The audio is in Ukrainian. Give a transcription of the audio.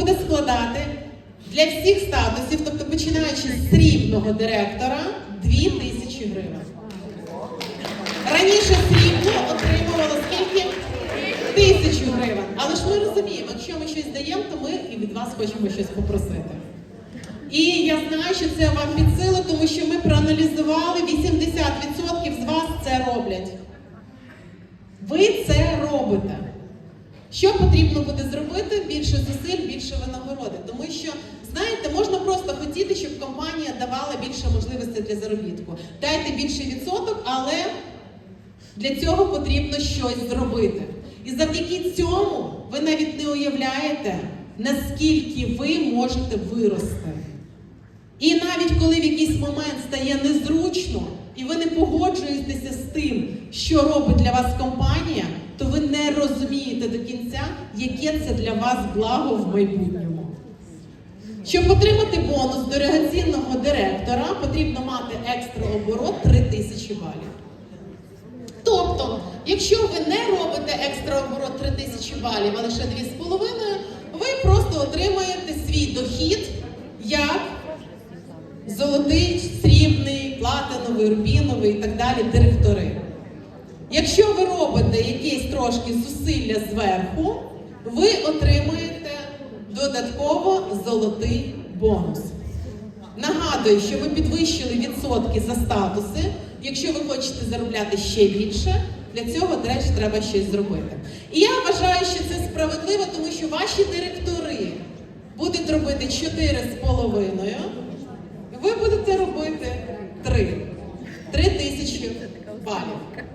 буде складати для всіх статусів, тобто починаючи з срібного директора, 2 тисячі гривень. Раніше срібло отримувало скільки? Тисячу гривень. Але ж ми розуміємо, якщо ми щось даємо, то ми і від вас хочемо щось попросити. І я знаю, що це вам під силу, тому що ми проаналізували 80% з вас це роблять. Ви це робите. Що потрібно буде зробити? Більше зусиль, більше винагороди. Тому що, знаєте, можна просто хотіти, щоб компанія давала більше можливостей для заробітку. Дайте більший відсоток, але для цього потрібно щось зробити. І завдяки цьому ви навіть не уявляєте, наскільки ви можете вирости. І навіть коли в якийсь момент стає незручно, і ви не погоджуєтеся з тим, що робить для вас компанія, то ви не розумієте до кінця, яке це для вас благо в майбутньому. Щоб отримати бонус до регаційного директора, потрібно мати екстра оборот 3 тисячі балів. Тобто, якщо ви не робите екстра оборот 3 тисячі балів, а лише 2,5, ви просто отримаєте свій дохід як золотий, срібний, платиновий, рубіновий і так далі директори. Якщо ви робите якесь трошки зусилля зверху, ви отримаєте додатково золотий бонус. Нагадую, що ми підвищили відсотки за статуси. Якщо ви хочете заробляти ще більше, для цього, речі, треба щось зробити. І я вважаю, що це справедливо, тому що ваші директори будуть робити 4,5, ви будете робити 3. 3 тисячі балів.